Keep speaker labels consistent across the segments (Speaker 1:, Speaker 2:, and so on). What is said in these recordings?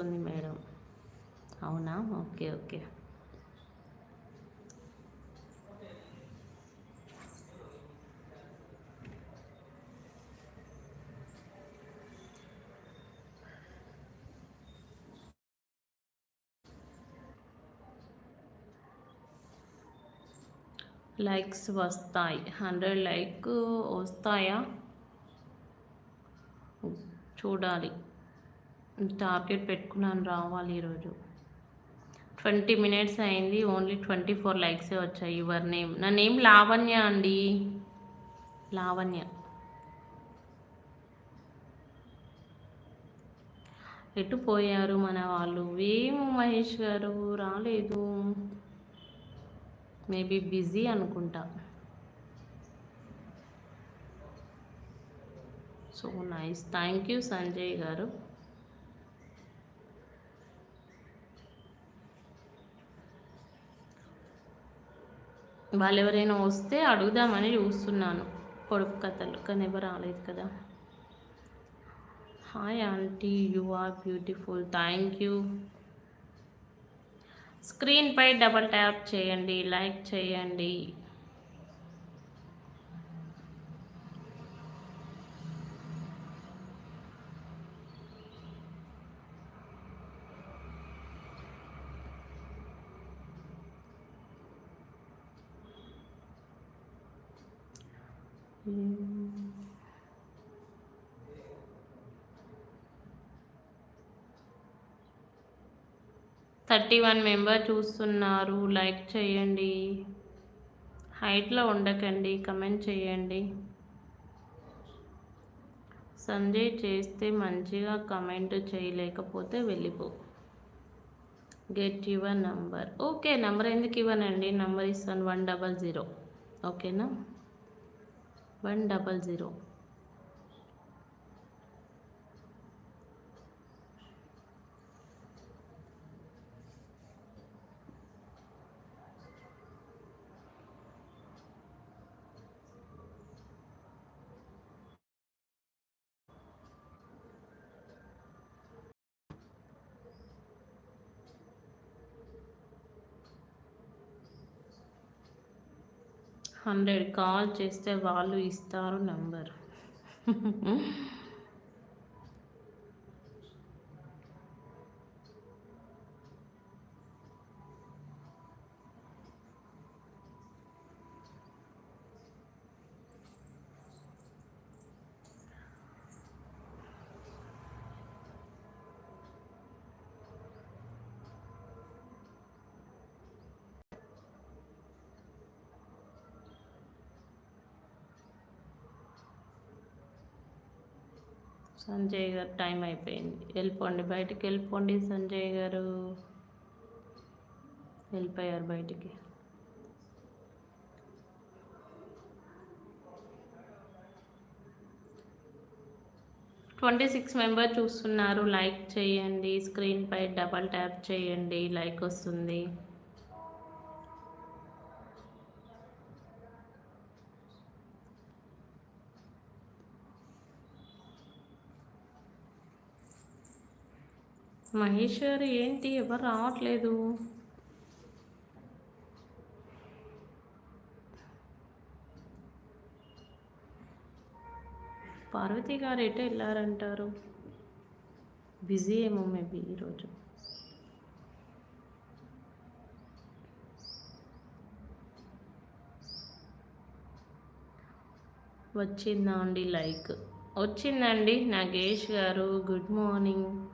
Speaker 1: వస్తుంది మేడం. అవునా? Okay okay. Likes వస్తాయి. హండ్రెడ్ లైక్ వస్తాయా? చూడాలి. టార్గెట్ పెట్టుకున్నాను రావాలి ఈరోజు. ట్వంటీ మినిట్స్ అయింది ఓన్లీ ట్వంటీ ఫోర్ లైక్సే వచ్చాయి యువర్ నేమ్. నా నేమ్ లావణ్య అండి. లావణ్య. ఎటు పోయారు మన వాళ్ళు? ఏమో మహేష్ గారు రాలేదు. మేబీ బిజీ అనుకుంటా. So nice. Thank you Sanjay garu. వాళ్ళు ఎవరైనా వస్తే అడుగుదామని చూస్తున్నాను. పొడుపు కథలు. కానీ ఎవరు రాలేదు కదా. Hi aunty you are beautiful thank you స్క్రీన్పై డబల్ ట్యాప్ చేయండి. లైక్ చేయండి. థర్టీ వన్ మెంబర్ చూస్తున్నారు. లైక్ చేయండి. హైట్లో ఉండకండి. కమెంట్ చేయండి. సంజయ్ చేస్తే మంచిగా కమెంట్ చేయలేకపోతే వెళ్ళిపో. Get your number. Okay number ఎందుకు ఇవ్వనండి? నంబర్ ఇస్తాను. One double zero. ఓకేనా? One double zero hundred call చేస్తే వాళ్ళు ఇస్తారు నెంబర్. సంజయ్ గారు టైం అయిపోయింది. వెళ్ళిపోండి బయటికి వెళ్ళిపోండి సంజయ్ గారు. వెళ్ళిపోయారు బయటికి. ట్వంటీ సిక్స్ మెంబర్ చూస్తున్నారు. లైక్ చేయండి స్క్రీన్పై డబల్ ట్యాప్ చేయండి లైక్ వస్తుంది. మహేష్ ఏంటి? ఎవరు రావట్లేదు. పార్వతి గారు ఎటే వెళ్ళారంటారు? బిజీ ఏమో మేబీ ఈరోజు. వచ్చిందా అండి లైక్? వచ్చిందండి నాగేష్ గారు. Good morning.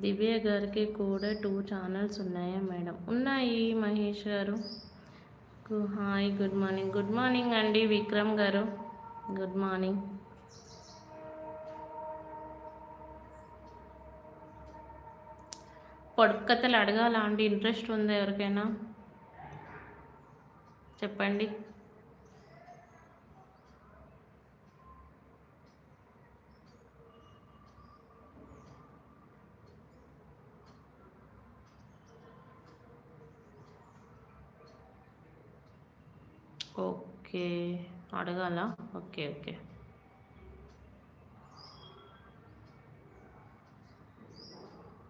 Speaker 1: దివ్య గారికి కూడా టూ ఛానల్స్ ఉన్నాయా మేడం? ఉన్నాయి Mahesh garu. Hi good morning good morning అండి విక్రమ్ గారు. గుడ్ మార్నింగ్ పొడుపు కథలు అడగాల అండి? ఇంట్రెస్ట్ ఉందా ఎవరికైనా? చెప్పండి. ఓకే అడగాల ఓకే ఓకే